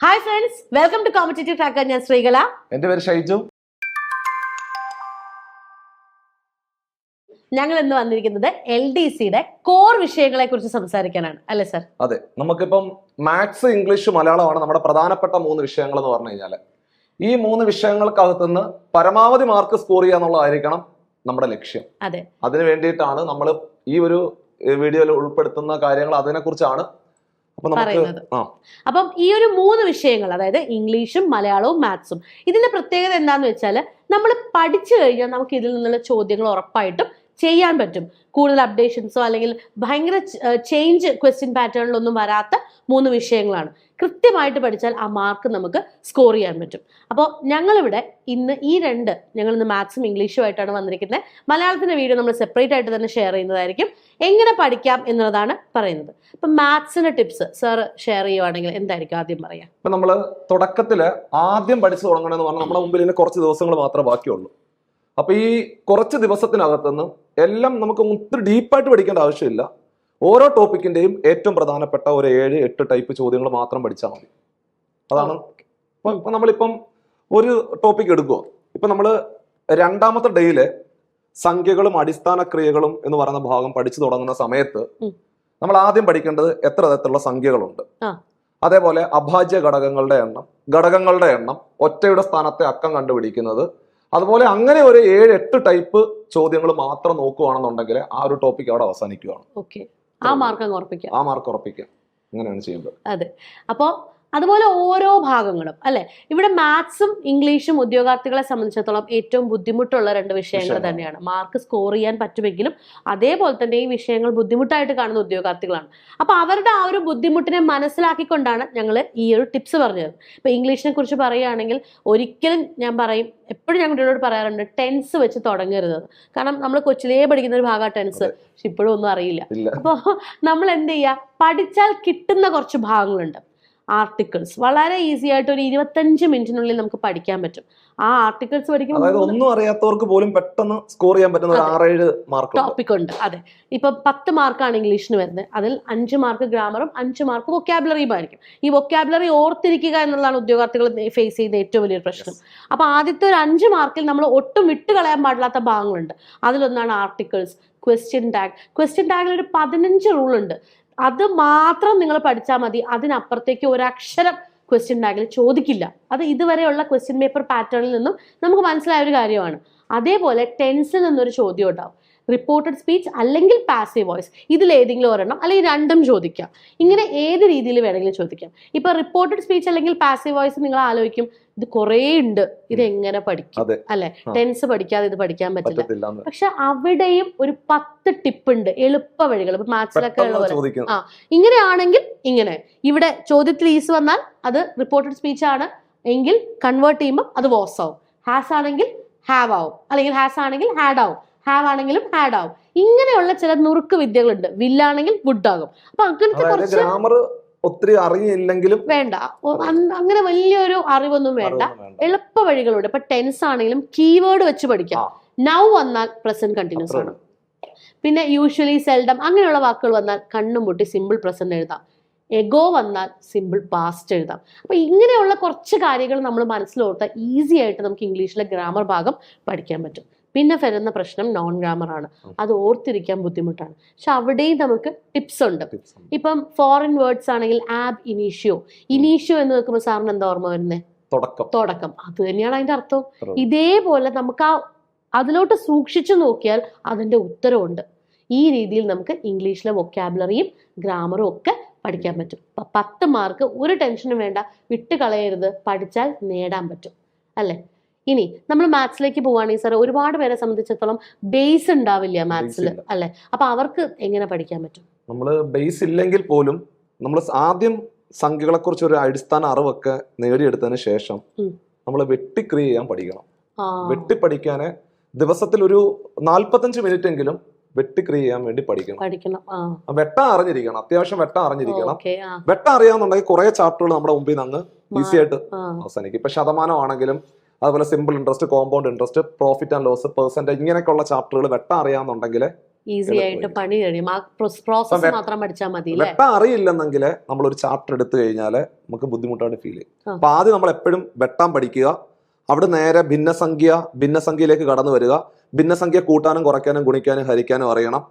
Hi friends welcome to competitive tracker ഞാൻ ശ്രീകല. എന്റെ പേര് ഷൈജു. ഞങ്ങൾ ഇന്ന് വന്നിരിക്കുന്നത് എൽ ഡി സിയുടെ കോർ വിഷയങ്ങളെ കുറിച്ച് സംസാരിക്കാനാണ്. അല്ലേ സർ അതെ. നമുക്കിപ്പം മാത്സ് ഇംഗ്ലീഷ് മലയാളമാണ് നമ്മുടെ പ്രധാനപ്പെട്ട മൂന്ന് വിഷയങ്ങൾ എന്ന് പറഞ്ഞു കഴിഞ്ഞാൽ ഈ മൂന്ന് വിഷയങ്ങൾക്കകത്തുനിന്ന് പരമാവധി മാർക്ക് സ്കോർ ചെയ്യുക എന്നുള്ളതായിരിക്കണം നമ്മുടെ ലക്ഷ്യം. അതെ. അതിനു വേണ്ടിയിട്ടാണ് നമ്മൾ ഈ ഒരു വീഡിയോയിൽ ഉൾപ്പെടുത്തുന്ന കാര്യങ്ങൾ അതിനെക്കുറിച്ചാണ് പറയുന്നത്. അപ്പം ഈ ഒരു മൂന്ന് വിഷയങ്ങൾ അതായത് ഇംഗ്ലീഷും മലയാളവും മാത്സും ഇതിന്റെ പ്രത്യേകത എന്താന്ന് വെച്ചാൽ നമ്മൾ പഠിച്ചു കഴിഞ്ഞാൽ നമുക്ക് ഇതിൽ നിന്നുള്ള ചോദ്യങ്ങൾ ഉറപ്പായിട്ടും ചെയ്യാൻ പറ്റും. കൂടുതൽ അപ്ഡേഷൻസോ അല്ലെങ്കിൽ ഭയങ്കര ചേഞ്ച് ക്വസ്റ്റ്യൻ പാറ്റേണിലൊന്നും വരാത്ത മൂന്ന് വിഷയങ്ങളാണ്. കൃത്യമായിട്ട് പഠിച്ചാൽ ആ മാർക്ക് നമുക്ക് സ്കോർ ചെയ്യാൻ പറ്റും. അപ്പോൾ ഞങ്ങളിവിടെ ഇന്ന് ഈ രണ്ട് ഞങ്ങൾ ഇന്ന് മാത്സും ഇംഗ്ലീഷും ആയിട്ടാണ് വന്നിരിക്കുന്നത്. മലയാളത്തിന്റെ വീഡിയോ നമ്മൾ സെപ്പറേറ്റ് ആയിട്ട് തന്നെ ഷെയർ ചെയ്യുന്നതായിരിക്കും. എങ്ങനെ പഠിക്കാം എന്നുള്ളതാണ് പറയുന്നത്. അപ്പം മാത്സിന് ടിപ്സ് സാർ ഷെയർ ചെയ്യുവാണെങ്കിൽ എന്തായിരിക്കും ആദ്യം പറയാം? ഇപ്പം നമ്മൾ തുടക്കത്തിൽ ആദ്യം പഠിച്ചു തുടങ്ങണമെന്ന് പറഞ്ഞാൽ നമ്മുടെ മുമ്പിൽ ഇനി കുറച്ച് ദിവസങ്ങൾ മാത്രമേ ബാക്കിയുള്ളൂ. അപ്പോൾ ഈ കുറച്ച് ദിവസത്തിനകത്തുനിന്ന് എല്ലാം നമുക്ക് ഒത്തിരി ഡീപ്പായിട്ട് പഠിക്കേണ്ട ആവശ്യമില്ല. ഓരോ ടോപ്പിക്കിന്റെയും ഏറ്റവും പ്രധാനപ്പെട്ട ഒരു ഏഴ് എട്ട് ടൈപ്പ് ചോദ്യങ്ങൾ മാത്രം പഠിച്ചാൽ മതി. അതാണ് ഇപ്പം ഇപ്പം നമ്മളിപ്പം ഒരു ടോപ്പിക് എടുക്കുക ഇപ്പം നമ്മൾ രണ്ടാമത്തെ ഡേയിൽ സംഖ്യകളും അടിസ്ഥാന ക്രിയകളും എന്ന് പറയുന്ന ഭാഗം പഠിച്ചു തുടങ്ങുന്ന സമയത്ത് നമ്മൾ ആദ്യം പഠിക്കേണ്ടത് എത്ര തരത്തിലുള്ള സംഖ്യകളുണ്ട്? അതേപോലെ അഭാജ്യ ഘടകങ്ങളുടെ എണ്ണം ഘടകങ്ങളുടെ എണ്ണം ഒറ്റയുടെ സ്ഥാനത്തെ അക്കം കണ്ടുപിടിക്കുന്നത് അതുപോലെ അങ്ങനെ ഒരു ഏഴ് എട്ട് ടൈപ്പ് ചോദ്യങ്ങൾ മാത്രം നോക്കുകയാണെന്നുണ്ടെങ്കിൽ ആ ഒരു ടോപ്പിക് അവിടെ അവസാനിക്കുകയാണ് ആ മാർക്ക് അങ്ങ് ഉറപ്പിക്കാം. ആ മാർക്ക് ഉറപ്പിക്കുക അങ്ങനെയാണ് ചെയ്യുന്നത്. അതെ. അപ്പോൾ അതുപോലെ ഓരോ ഭാഗങ്ങളും അല്ലെ? ഇവിടെ മാത്സും ഇംഗ്ലീഷും ഉദ്യോഗാർത്ഥികളെ സംബന്ധിച്ചിടത്തോളം ഏറ്റവും ബുദ്ധിമുട്ടുള്ള രണ്ട് വിഷയങ്ങൾ. തന്നെയാണ്. മാർക്ക് സ്കോർ ചെയ്യാൻ പറ്റുമെങ്കിലും അതേപോലെ തന്നെ ഈ വിഷയങ്ങൾ ബുദ്ധിമുട്ടായിട്ട് കാണുന്ന ഉദ്യോഗാർത്ഥികളാണ്. അപ്പൊ അവരുടെ ആ ഒരു ബുദ്ധിമുട്ടിനെ മനസ്സിലാക്കിക്കൊണ്ടാണ് ഞങ്ങൾ ഈ ഒരു ടിപ്സ് പറഞ്ഞത്. ഇപ്പൊ ഇംഗ്ലീഷിനെ കുറിച്ച് പറയുകയാണെങ്കിൽ ഒരിക്കലും ഞാൻ പറയും എപ്പോഴും ഞാൻ കുട്ടികളോട് പറയാറുണ്ട് ടെൻസ് വെച്ച് തുടങ്ങരുത്. കാരണം നമ്മൾ കൊച്ചിലേ പഠിക്കുന്ന ഒരു ഭാഗമാണ് ടെൻസ്. പക്ഷെ ഇപ്പോഴും ഒന്നും അറിയില്ല. അപ്പോൾ നമ്മൾ എന്ത് ചെയ്യുക പഠിച്ചാൽ കിട്ടുന്ന കുറച്ച് ഭാഗങ്ങളുണ്ട്. ആർട്ടിക്കിൾസ് വളരെ ഈസി ആയിട്ട് ഒരു ഇരുപത്തഞ്ച് മിനിറ്റിനുള്ളിൽ നമുക്ക് പഠിക്കാൻ പറ്റും. ആ ആർട്ടിക്കിൾസ് അതായത് പഠിക്കുമ്പോൾ ഒന്നും അറിയാത്തവർക്ക് പോലും പെട്ടെന്ന് സ്കോർ ചെയ്യാൻ പറ്റുന്ന ഒരു. ആറേഴ് മാർക്ക് ടോപ്പിക് ഉണ്ട്. അതെ. ഇപ്പൊ പത്ത് മാർക്കാണ് ഇംഗ്ലീഷിന് വരുന്നത്. അതിൽ അഞ്ച് മാർക്ക് ഗ്രാമറും അഞ്ച് മാർക്ക് വൊക്കാബുലറിയും ആയിരിക്കും. ഈ വൊക്കാബുലറി ഓർത്തിരിക്കുക എന്നുള്ളതാണ് ഉദ്യോഗാർത്ഥികൾ ഫേസ് ചെയ്യുന്ന ഏറ്റവും വലിയൊരു പ്രശ്നം. അപ്പൊ ആദ്യത്തെ ഒരു അഞ്ച് മാർക്കിൽ നമ്മൾ ഒട്ടും വിട്ടുകളയാൻ പാടില്ലാത്ത ഭാഗങ്ങളുണ്ട്. അതിലൊന്നാണ് ആർട്ടിക്കിൾസ് ക്വസ്റ്റ്യൻ ടാഗ് ക്വസ്റ്റ്യൻ ടാഗിൽ ഒരു പതിനഞ്ച് റൂൾ ഉണ്ട്. അത് മാത്രം നിങ്ങൾ പഠിച്ചാൽ മതി. അതിനപ്പുറത്തേക്ക് ഒരക്ഷരം ക്വസ്റ്റ്യൻ ഉണ്ടാകില്ല ചോദിക്കില്ല. അത് ഇതുവരെയുള്ള ക്വസ്റ്റ്യൻ പേപ്പർ പാറ്റേണിൽ നിന്നും നമുക്ക് മനസ്സിലായ ഒരു കാര്യമാണ്. അതേപോലെ ടെൻസിൽ നിന്നൊരു ചോദ്യം ഉണ്ടാവും. റിപ്പോർട്ടഡ് സ്പീച്ച് അല്ലെങ്കിൽ പാസീവ് വോയിസ് ഇതിൽ ഏതെങ്കിലും ഒരെണ്ണം അല്ലെങ്കിൽ രണ്ടും ചോദിക്കാം. ഇങ്ങനെ ഏത് രീതിയിൽ വേണമെങ്കിലും ചോദിക്കാം. ഇപ്പൊ റിപ്പോർട്ടഡ് സ്പീച്ച് അല്ലെങ്കിൽ പാസീവ് വോയിസ് നിങ്ങൾ ആലോചിക്കും ഇത് കുറേ ഉണ്ട്. ഇത് എങ്ങനെ പഠിക്കും. അല്ലെ? ടെൻസ് പഠിക്കാതെ ഇത് പഠിക്കാൻ പറ്റില്ല. പക്ഷെ അവിടെയും ഒരു പത്ത് ടിപ്പ് ഉണ്ട്. എളുപ്പ വഴികൾ. ഇപ്പൊ മാത്സിലൊക്കെ ഉള്ള ആ. ഇങ്ങനെയാണെങ്കിൽ ഇങ്ങനെ. ഇവിടെ ചോദ്യത്തിൽ ഈസ് വന്നാൽ അത് റിപ്പോർട്ടഡ് സ്പീച്ച് ആണ്. എങ്കിൽ കൺവേർട്ട് ചെയ്യുമ്പോൾ അത് വോസ് ആവും. ഹാസ് ആണെങ്കിൽ ഹാവ് ആവും. അല്ലെങ്കിൽ ഹാസ് ആണെങ്കിൽ ഹാഡ് ആവും. ഹാവ് ആണെങ്കിലും ഹാഡ് ആവും. ഇങ്ങനെയുള്ള ചില നുറുക്ക് വിദ്യകളുണ്ട്. വില്ലാണെങ്കിൽ വുഡ് ആകും. അപ്പൊ അങ്ങനത്തെ കുറച്ച് ഗ്രാമർ ഒത്തിരി അറിയില്ലെങ്കിലും വേണ്ട. അങ്ങനെ വലിയൊരു അറിവൊന്നും വേണ്ട. എളുപ്പ വഴികളുണ്ട്. ഇപ്പൊ ടെൻസ് ആണെങ്കിലും കീവേഡ് വെച്ച് പഠിക്കാം. നൗ വന്നാൽ പ്രസന്റ് കണ്ടിന്യൂസ് ആണ്. പിന്നെ യൂഷ്വലി സെൽഡം അങ്ങനെയുള്ള വാക്കുകൾ വന്നാൽ കണ്ണും പൊട്ടി സിമ്പിൾ പ്രസന്റ് എഴുതാം. എഗോ വന്നാൽ സിമ്പിൾ പാസ്റ്റ് എഴുതാം. അപ്പൊ ഇങ്ങനെയുള്ള കുറച്ച് കാര്യങ്ങൾ നമ്മൾ മനസ്സിലോർത്താൽ ഈസി ആയിട്ട് നമുക്ക് ഇംഗ്ലീഷിലെ ഗ്രാമർ ഭാഗം പഠിക്കാൻ പറ്റും. പിന്നെ വരുന്ന പ്രശ്നം നോൺ ഗ്രാമർ ആണ്. അത് ഓർത്തിരിക്കാൻ ബുദ്ധിമുട്ടാണ്. പക്ഷെ അവിടെയും നമുക്ക് ടിപ്സ് ഉണ്ട്. ഇപ്പം ഫോറിൻ വേർഡ്സ് ആണെങ്കിൽ ആബ് ഇനീഷ്യോ ഇനീഷ്യോ എന്ന് വെക്കുമ്പോൾ സാറിന് എന്താ ഓർമ്മ വരുന്നത് തുടക്കം. തുടക്കം. അത് തന്നെയാണ് അതിന്റെ അർത്ഥം ഇതേപോലെ നമുക്ക് ആ അതിലോട്ട് സൂക്ഷിച്ചു നോക്കിയാൽ അതിന്റെ ഉത്തരവുണ്ട്. ഈ രീതിയിൽ നമുക്ക് ഇംഗ്ലീഷിലെ വൊക്കാബുലറിയും ഗ്രാമറും ഒക്കെ പഠിക്കാൻ പറ്റും. അപ്പൊ പത്ത് മാർക്ക് ഒരു ടെൻഷനും വേണ്ട. വിട്ട് കളയരുത് പഠിച്ചാൽ നേടാൻ പറ്റും. അല്ലെ? ഇനി നമ്മൾ മാത്സിലേക്ക് പോവുകയാണെങ്കിൽ സാർ ഒരുപാട് പേരെ സംബന്ധിച്ചിടത്തോളം ബേസ് ഉണ്ടാവില്ല മാത്സിൽ. അല്ലെ? അപ്പൊ അവർക്ക് എങ്ങനെ പഠിക്കാൻ പറ്റും? നമ്മൾ ബേസ് ഇല്ലെങ്കിൽ പോലും നമ്മൾ ആദ്യം സംഖ്യകളെ കുറിച്ച് ഒരു അടിസ്ഥാന അറിവൊക്കെ നേടിയെടുത്തതിന് ശേഷം. നമ്മൾ വെട്ടിക്രിയ ചെയ്യാൻ പഠിക്കണം. ആ, വെട്ടി പഠിക്കാന് ദിവസത്തിൽ ഒരു നാല്പത്തഞ്ച് മിനിറ്റ് എങ്കിലും വെട്ടിക്രിയ ചെയ്യാൻ വേണ്ടി പഠിക്കണം. പഠിക്കണം വെട്ടം അറിഞ്ഞിരിക്കണം. അത്യാവശ്യം വെട്ടം അറിഞ്ഞിരിക്കണം. വെട്ടം അറിയാന്നുണ്ടെങ്കിൽ കുറെ ചാപ്റ്ററുകൾ നമ്മുടെ മുമ്പിൽ നിന്ന് ഈസി ആയിട്ട് അവസാനിക്കും. ഇപ്പൊ ശതമാനമാണെങ്കിലും അതുപോലെ simple interest compound interest profit and loss percentage ഇങ്ങനെയൊക്കെയുള്ള ചാപ്റ്ററുകൾ വെട്ട അറിയാന്നുണ്ടെങ്കിൽ ഈസി ആയിട്ട് പണി കഴിയും. ആ പ്രോസസ് വെ- മാത്രം പഠിച്ചാൽ മതി വെട്ട അറിയില്ലെന്നെങ്കിൽ നമ്മൾ ഒരു ചാപ്റ്റർ എടുത്തു കഴിഞ്ഞാൽ നമുക്ക് ബുദ്ധിമുട്ടാണ് ഫീൽ ചെയ്യും. അപ്പൊ ആദ്യം നമ്മൾ എപ്പോഴും വെട്ടാൻ പഠിക്കുക. അവിടെ നേരെ ഭിന്നസംഖ്യ ഭിന്നസംഖ്യയിലേക്ക് കടന്നു വരിക. ഭിന്നസംഖ്യ കൂട്ടാനും കുറയ്ക്കാനും ഗുണിക്കാനും ഹരിക്കാനും അറിയണം.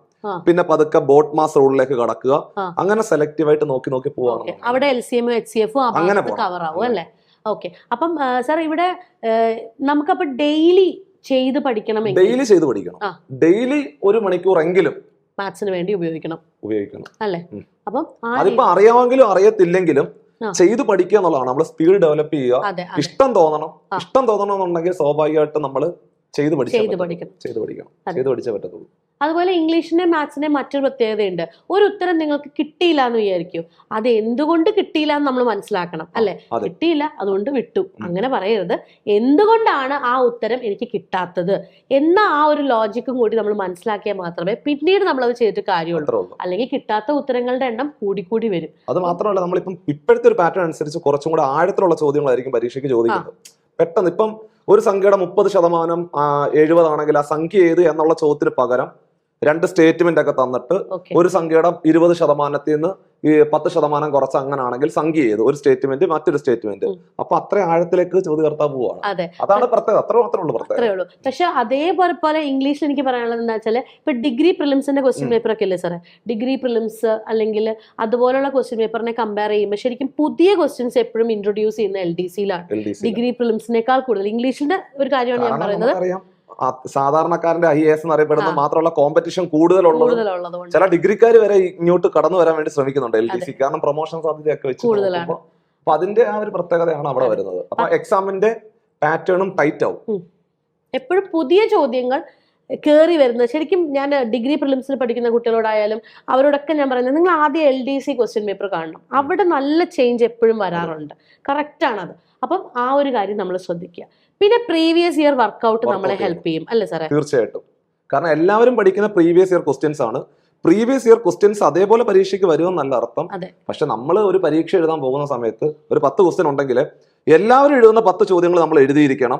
പിന്നെ പതുക്കെ ബോട്ട് മാസ് റൂളിലേക്ക് കടക്കുക. അങ്ങനെ സെലക്റ്റീവ് ആയിട്ട് നോക്കി നോക്കി പോവാണ് അവിടെ L C M H C എഫും അങ്ങനെ കവർ ആവും അല്ലേ? ഓക്കെ. അപ്പം സാർ ഇവിടെ നമുക്കപ്പോൾ ഡെയിലി ചെയ്ത് പഠിക്കണം ഡെയിലി ചെയ്ത് പഠിക്കണം. ഡെയിലി ഒരു മണിക്കൂർ എങ്കിലും മാത്സിന് വേണ്ടി ഉപയോഗിക്കണം. ഉപയോഗിക്കണം. അല്ലേ. അപ്പം അതിപ്പോ അറിയാമെങ്കിലും അറിയത്തില്ലെങ്കിലും. ചെയ്ത് പഠിക്കുക എന്നുള്ളതാണ്. നമ്മൾ സ്പീഡ് ഡെവലപ്പ് ചെയ്യുക. ഇഷ്ടം തോന്നണം. ഇഷ്ടം തോന്നണം എന്നുണ്ടെങ്കിൽ സ്വാഭാവികമായിട്ട് നമ്മൾ ചെയ്ത്. പഠിക്കണം. ചെയ്ത് പഠിക്കണം. ചെയ്ത് പഠിച്ചേ പറ്റത്തുള്ളൂ. അതുപോലെ ഇംഗ്ലീഷിന്റെ മാത്സിന്റെ മറ്റൊരു പ്രത്യേകതയുണ്ട്. ഒരു ഉത്തരം നിങ്ങൾക്ക് കിട്ടിയില്ല എന്ന് വിചാരിക്കും. അത് എന്തുകൊണ്ട് കിട്ടിയില്ല എന്ന് നമ്മൾ മനസ്സിലാക്കണം അല്ലെ? കിട്ടിയില്ല അതുകൊണ്ട് വിട്ടു. അങ്ങനെ പറയരുത്. എന്തുകൊണ്ടാണ് ആ ഉത്തരം എനിക്ക് കിട്ടാത്തത്? എന്ന ആ ഒരു ലോജിക്കും കൂടി നമ്മൾ മനസ്സിലാക്കിയാൽ മാത്രമേ പിന്നീട് നമ്മൾ അത് ചെയ്തിട്ട് കാര്യമുള്ളൂ. അല്ലെങ്കിൽ കിട്ടാത്ത ഉത്തരങ്ങളുടെ എണ്ണം കൂടിക്കൂടി വരും. അത് മാത്രമല്ല നമ്മളിപ്പം ഇപ്പോഴത്തെ ഒരു പാറ്റേൺ അനുസരിച്ച് കുറച്ചും കൂടെ ആഴത്തിലുള്ള ചോദ്യങ്ങളായിരിക്കും പരീക്ഷയ്ക്ക് ചോദിക്കുന്നത്. പെട്ടെന്ന് ഇപ്പം ഒരു സംഖ്യയുടെ മുപ്പത് ശതമാനം എഴുപതാണെങ്കിൽ ആ സംഖ്യ ഏത് എന്നുള്ള ചോദ്യത്തിന് പകരം രണ്ട് സ്റ്റേറ്റ്മെന്റ് ഒക്കെ തന്നിട്ട് ഒരു സംഖ്യയുടെ ഇരുപത് ശതമാനത്തിൽ നിന്ന് ഈ പത്ത് ശതമാനം കുറച്ച് അങ്ങനാണെങ്കിൽ സംഖ്യ ചെയ്ത്. ഒരു സ്റ്റേറ്റ്മെന്റ് മറ്റൊരു സ്റ്റേറ്റ്മെന്റ്. അപ്പൊ അത്ര ആഴത്തിലേക്ക് ചോദ്യകർത്താവ് പോവാണ്. അതെ. അതാണ് പ്രത്യേകത. അത്ര മാത്രമേ ഉള്ളൂ പ്രത്യേകത. പക്ഷെ അതേപോലെ പോലെ ഇംഗ്ലീഷിൽ എനിക്ക് പറയാനുള്ളത് എന്താ വെച്ചാൽ ഇപ്പൊ ഡിഗ്രി പ്രിലിംസിന്റെ ക്വസ്റ്റ്യൻ. പേപ്പർ ഒക്കെ അല്ലേ സാറേ? ഡിഗ്രി പ്രിലിംസ് അല്ലെങ്കിൽ അതുപോലുള്ള ക്വസ്റ്റ്യൻ പേപ്പറിനെ കമ്പയർ ചെയ്യുമ്പോൾ ശരിക്കും പുതിയ ക്വസ്റ്റ്യൻസ് എപ്പോഴും ഇൻട്രൊഡ്യൂസ് ചെയ്യുന്ന എൽ ഡി സിയിലാണ് ഡിഗ്രി പ്രിലിംസിനേക്കാൾ കൂടുതൽ. ഇംഗ്ലീഷിന്റെ ഒരു കാര്യമാണ് ഞാൻ പറയുന്നത്. സാധാരണക്കാരന്റെ ഐ എസ് എന്നറിയപ്പെടുന്ന. മാത്രമല്ല കോമ്പറ്റീഷൻ കൂടുതലുള്ളത് ചില ഡിഗ്രിക്കാർ വരെ ഇങ്ങോട്ട് കടന്നു വരാൻ വേണ്ടി ശ്രമിക്കുന്നുണ്ട് എൽ ഡി സി കാരണം പ്രൊമോഷൻ സാധ്യതയൊക്കെ വെച്ച്. അപ്പൊ അതിന്റെ ആ ഒരു പ്രത്യേകതയാണ് അവിടെ വരുന്നത്. അപ്പൊ എക്സാമിന്റെ പാറ്റേണും ടൈറ്റ് ആവും. എപ്പോഴും പുതിയ ചോദ്യങ്ങൾ കേറി വരുന്നത്. ശരിക്കും ഞാൻ ഡിഗ്രി പ്രിലിംസിൽ പഠിക്കുന്ന കുട്ടികളോടായാലും അവരോടൊക്കെ ഞാൻ പറയുന്നത് നിങ്ങൾ ആദ്യം L D C question paper കാണണം. അവിടെ നല്ല ചേഞ്ച് എപ്പോഴും വരാറുണ്ട്. കറക്റ്റ് ആണത്. അപ്പം ആ ഒരു കാര്യം നമ്മൾ ശ്രദ്ധിക്കുക. പിന്നെ പ്രീവിയസ് ഇയർ വർക്കൗട്ട് നമ്മളെ ഹെൽപ്പ് ചെയ്യും അല്ലേ സാറേ? തീർച്ചയായിട്ടും. കാരണം എല്ലാവരും പഠിക്കുന്ന പ്രീവിയസ് ഇയർ ക്വസ്റ്റ്യൻസ് ആണ്. പ്രീവിയസ് ഇയർ ക്വസ്റ്റ്യൻസ് അതേപോലെ പരീക്ഷയ്ക്ക് വരുമെന്നല്ല അർത്ഥം. പക്ഷെ നമ്മൾ ഒരു പരീക്ഷ എഴുതാൻ പോകുന്ന സമയത്ത് ഒരു പത്ത് ക്വസ്റ്റ്യൻ ഉണ്ടെങ്കിൽ എല്ലാവരും എഴുതുന്ന പത്ത് ചോദ്യങ്ങൾ നമ്മൾ എഴുതിയിരിക്കണം.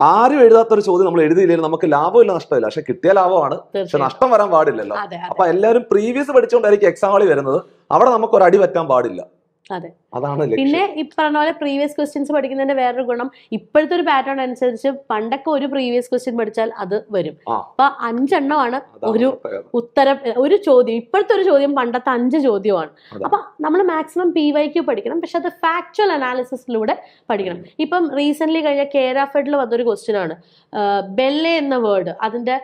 ആരും എഴുതാത്ത ഒരു ചോദ്യം നമ്മൾ എഴുതിയില്ലെങ്കിൽ നമുക്ക് ലാഭമില്ല നഷ്ടമില്ല. പക്ഷെ കിട്ടിയ ലാഭമാണ്. പക്ഷെ നഷ്ടം വരാൻ പാടില്ലല്ലോ. അപ്പൊ എല്ലാവരും പ്രീവിയസ് പഠിച്ചുകൊണ്ടായിരിക്കും എക്സാം ഹാളിൽ വരുന്നത്. അവിടെ നമുക്ക് ഒരു അടി പറ്റാൻ പാടില്ല. അതെ. അതാണ് പിന്നെ ഈ പറഞ്ഞ പോലെ പ്രീവിയസ് ക്വസ്റ്റ്യൻസ് പഠിക്കുന്നതിന്റെ വേറൊരു ഗുണം ഇപ്പോഴത്തെ ഒരു പാറ്റേൺ അനുസരിച്ച് പണ്ടൊക്കെ ഒരു പ്രീവിയസ് ക്വസ്റ്റ്യൻ പഠിച്ചാൽ അത് വരും. അപ്പൊ അഞ്ചെണ്ണമാണ് ഒരു ഉത്തരം ഒരു ചോദ്യം ഇപ്പോഴത്തെ ഒരു ചോദ്യം പണ്ടത്തെ അഞ്ച് ചോദ്യമാണ്. അപ്പൊ നമ്മൾ മാക്സിമം പി വൈക്ക് പഠിക്കണം പക്ഷെ അത് ഫാക്ച്വൽ അനാലിസിസിലൂടെ പഠിക്കണം. ഇപ്പം റീസെന്റ് കഴിഞ്ഞ കേരാഫെഡിൽ വന്നൊരു ക്വസ്റ്റ്യൻ ആണ്. ബെല്ലെ എന്ന വേർഡ് അതിന്റെ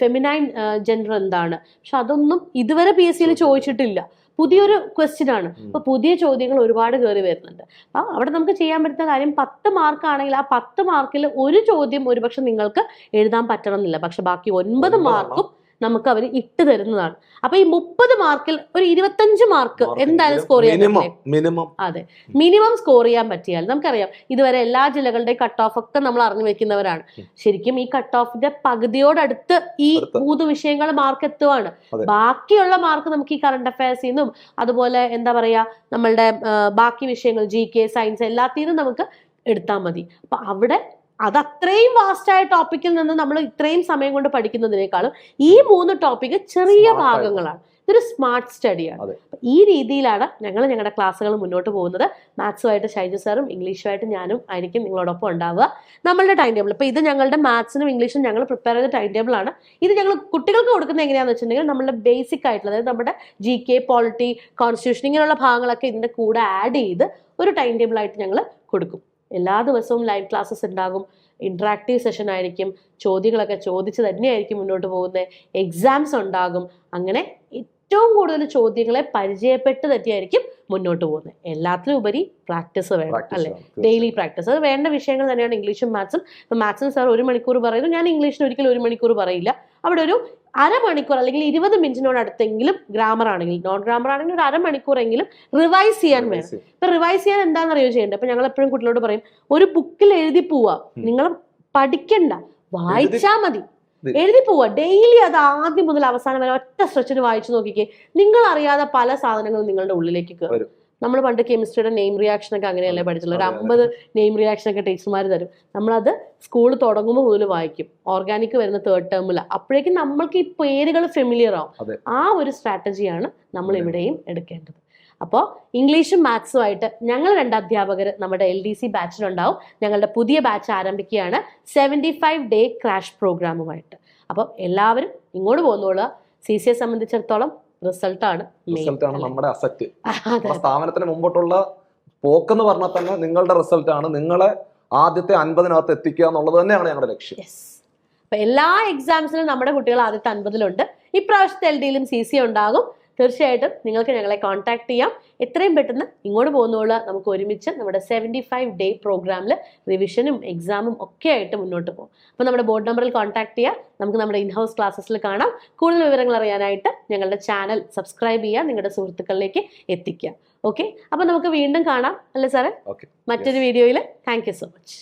ഫെമിനൈൻ ജെൻഡർ എന്താണ്? പക്ഷെ അതൊന്നും ഇതുവരെ പി എസ് സിയിൽ ചോദിച്ചിട്ടില്ല. പുതിയൊരു ക്വസ്റ്റ്യൻ ആണ്. അപ്പൊ പുതിയ ചോദ്യങ്ങൾ ഒരുപാട് കയറി വരുന്നുണ്ട്. അപ്പൊ അവിടെ നമുക്ക് ചെയ്യാൻ പറ്റുന്ന കാര്യം പത്ത് മാർക്ക് ആണെങ്കിൽ ആ പത്ത് മാർക്കിൽ ഒരു ചോദ്യം ഒരുപക്ഷെ നിങ്ങൾക്ക് എഴുതാൻ പറ്റണമെന്നില്ല. പക്ഷെ ബാക്കി ഒൻപത് മാർക്കും നമുക്ക് അവർ ഇട്ട് തരുന്നതാണ്. അപ്പൊ ഈ മുപ്പത് മാർക്കിൽ ഒരു ഇരുപത്തഞ്ച് മാർക്ക് എന്തായാലും സ്കോർ ചെയ്യാൻ മിനിമം അതെ. മിനിമം സ്കോർ ചെയ്യാൻ പറ്റിയാൽ നമുക്കറിയാം ഇതുവരെ എല്ലാ ജില്ലകളുടെയും കട്ട് ഓഫ് ഒക്കെ നമ്മൾ അറിഞ്ഞു വെക്കുന്നവരാണ്. ശരിക്കും ഈ കട്ട് ഓഫിന്റെ പകുതിയോടടുത്ത് ഈ. മൂന്ന് വിഷയങ്ങൾ മാർക്ക് എത്തുവാണ്. ബാക്കിയുള്ള മാർക്ക് നമുക്ക് ഈ കറണ്ട് അഫയേഴ്സിൽ നിന്നും അതുപോലെ എന്താ പറയാ നമ്മളുടെ ബാക്കി വിഷയങ്ങൾ ജി കെ സയൻസ് എല്ലാത്തിൽ നിന്നും നമുക്ക് എടുത്താൽ മതി. അപ്പൊ അവിടെ അത് അത്രയും വാസ്റ്റായ ടോപ്പിക്കിൽ നിന്ന് നമ്മൾ ഇത്രയും സമയം കൊണ്ട് പഠിക്കുന്നതിനേക്കാളും ഈ മൂന്ന് ടോപ്പിക്ക് ചെറിയ ഭാഗങ്ങളാണ്. ഇതൊരു സ്മാർട്ട് സ്റ്റഡിയാണ് ഈ രീതിയിലാണ് ഞങ്ങൾ ഞങ്ങളുടെ ക്ലാസ്സുകൾ മുന്നോട്ട് പോകുന്നത്. മാത്സുമായിട്ട് ഷൈജു സാറും ഇംഗ്ലീഷുമായിട്ട് ഞാനും ആയിരിക്കും നിങ്ങളോടൊപ്പം ഉണ്ടാവുക. നമ്മളുടെ ടൈം ടേബിൾ ഇപ്പൊ ഇത് ഞങ്ങളുടെ മാത്സിനും ഇംഗ്ലീഷും ഞങ്ങൾ പ്രിപ്പയർ ചെയ്ത ടൈം ടേബിൾ ആണ്. ഇത് ഞങ്ങൾ കുട്ടികൾക്ക് കൊടുക്കുന്നത് എങ്ങനെയാണെന്ന് വെച്ചിട്ടുണ്ടെങ്കിൽ നമ്മുടെ ബേസിക് ആയിട്ടുള്ള അതായത് നമ്മുടെ ജി കെ പോളിറ്റി കോൺസ്റ്റിറ്റ്യൂഷൻ ഇങ്ങനെയുള്ള ഭാഗങ്ങളൊക്കെ ഇതിന്റെ കൂടെ ആഡ് ചെയ്ത് ഒരു ടൈം ടേബിൾ ആയിട്ട് ഞങ്ങൾ കൊടുക്കും. എല്ലാ ദിവസവും ലൈവ് ക്ലാസ്സസ് ഉണ്ടാകും. ഇൻട്രാക്റ്റീവ് സെഷൻ ആയിരിക്കും. ചോദ്യങ്ങളൊക്കെ ചോദിച്ച് തന്നെയായിരിക്കും മുന്നോട്ട് പോകുന്നത്. എക്സാംസ് ഉണ്ടാകും. അങ്ങനെ ഏറ്റവും കൂടുതൽ ചോദ്യങ്ങളെ പരിചയപ്പെട്ട് തന്നെയായിരിക്കും മുന്നോട്ട് പോകുന്നത്. എല്ലാത്തിലും ഉപരി പ്രാക്ടീസ് വേണം അല്ലെ? ഡെയിലി പ്രാക്ടീസ് അത് വേണ്ട വിഷയങ്ങൾ തന്നെയാണ് ഇംഗ്ലീഷും മാത്സും മാത്സിന് സാർ ഒരു മണിക്കൂർ പറയുന്നു. ഞാൻ ഇംഗ്ലീഷിന് ഒരിക്കലും ഒരു മണിക്കൂർ പറയില്ല. അവിടെ ഒരു അരമണിക്കൂർ അല്ലെങ്കിൽ ഇരുപത് മിനിറ്റിനോട് അടുത്തെങ്കിലും ഗ്രാമർ ആണെങ്കിൽ നോൺ ഗ്രാമർ ആണെങ്കിൽ ഒരു അരമണിക്കൂറെങ്കിലും റിവൈസ് ചെയ്യാൻ വേണം. ഇപ്പൊ റിവൈസ് ചെയ്യാൻ എന്താണെന്നറിയോ ചെയ്യേണ്ടത്? അപ്പൊ ഞങ്ങൾ എപ്പോഴും കുട്ടികളോട് പറയും ഒരു ബുക്കിൽ എഴുതി പോവാ. നിങ്ങൾ പഠിക്കണ്ട. വായിച്ചാ മതി. എഴുതി പോവുക ഡെയിലി അത് ആദ്യം മുതൽ അവസാനം വരെ ഒറ്റ സ്ട്രെച്ചിന് വായിച്ചു നോക്കിക്കേ. നിങ്ങൾ അറിയാതെ പല സാധനങ്ങളും നിങ്ങളുടെ ഉള്ളിലേക്ക് കയറും. നമ്മൾ പണ്ട് കെമിസ്ട്രിയുടെ നെയിം റിയാക്ഷൻ ഒക്കെ അങ്ങനെയല്ലേ പഠിച്ചുള്ളത് ഒരു. അമ്പത് നെയിം റിയാക്ഷൻ ഒക്കെ ടീച്ചർമാർ തരും. നമ്മളത് സ്കൂൾ തുടങ്ങുമ്പോൾ മുതൽ വായിക്കും. ഓർഗാനിക് വരുന്ന തേർഡ് ടേമിൽ അപ്പോഴേക്കും നമ്മൾക്ക് ഈ പേരുകൾ ഫെമിലിയർ ആവും. ആ ഒരു സ്ട്രാറ്റജിയാണ് നമ്മൾ. ഇവിടെയും എടുക്കേണ്ടത്. അപ്പോൾ ഇംഗ്ലീഷും മാത്സും ആയിട്ട് ഞങ്ങൾ രണ്ട് അധ്യാപകർ നമ്മുടെ എൽ ഡി സി ബാച്ചിലുണ്ടാവും ഞങ്ങളുടെ പുതിയ ബാച്ച് ആരംഭിക്കുകയാണ് സെവന്റി ഫൈവ് ഡേ ക്രാഷ് പ്രോഗ്രാമുമായിട്ട് അപ്പോൾ എല്ലാവരും ഇങ്ങോട്ട് പോകുന്നോളൂ സി സിയെ സംബന്ധിച്ചിടത്തോളം റിസൾട്ടാണ് റിസൾട്ട് ആണ് നമ്മുടെ അസറ്റ്. സ്ഥാപനത്തിന് മുമ്പോട്ടുള്ള പോക്കെന്ന് പറഞ്ഞാൽ തന്നെ നിങ്ങളുടെ റിസൾട്ടാണ്. ആണ് നിങ്ങളെ ആദ്യത്തെ അൻപതിനകത്ത് എത്തിക്കുക എന്നുള്ളത് തന്നെയാണ് ഞങ്ങളുടെ ലക്ഷ്യം. അപ്പൊ എല്ലാ എക്സാംസിലും നമ്മുടെ കുട്ടികൾ ആദ്യത്തെ അൻപതിലുണ്ട്. ഇപ്രാവശ്യത്തെ എൽ ഡിയിലും സി സി ഉണ്ടാകും. തീർച്ചയായിട്ടും നിങ്ങൾക്ക് ഞങ്ങളെ കോൺടാക്ട് ചെയ്യാം. എത്രയും പെട്ടെന്ന് ഇങ്ങോട്ട് പോകുന്നുള്ള നമുക്ക് ഒരുമിച്ച് നമ്മുടെ സെവന്റി ഫൈവ് ഡേ പ്രോഗ്രാമിൽ റിവിഷനും എക്സാമും ഒക്കെ ആയിട്ട് മുന്നോട്ട് പോകും. അപ്പോൾ നമ്മുടെ ബോർഡ് നമ്പറിൽ കോൺടാക്ട് ചെയ്യാം. നമുക്ക് നമ്മുടെ ഇൻഹൗസ് ക്ലാസ്സസിൽ കാണാം. കൂടുതൽ വിവരങ്ങൾ അറിയാനായിട്ട് ഞങ്ങളുടെ ചാനൽ സബ്സ്ക്രൈബ് ചെയ്യുക. നിങ്ങളുടെ സുഹൃത്തുക്കളിലേക്ക് എത്തിക്കുക. ഓക്കെ അപ്പോൾ നമുക്ക് വീണ്ടും കാണാം. അല്ലേ സാറേ? ഓക്കെ മറ്റൊരു വീഡിയോയിൽ താങ്ക് സോ മച്ച്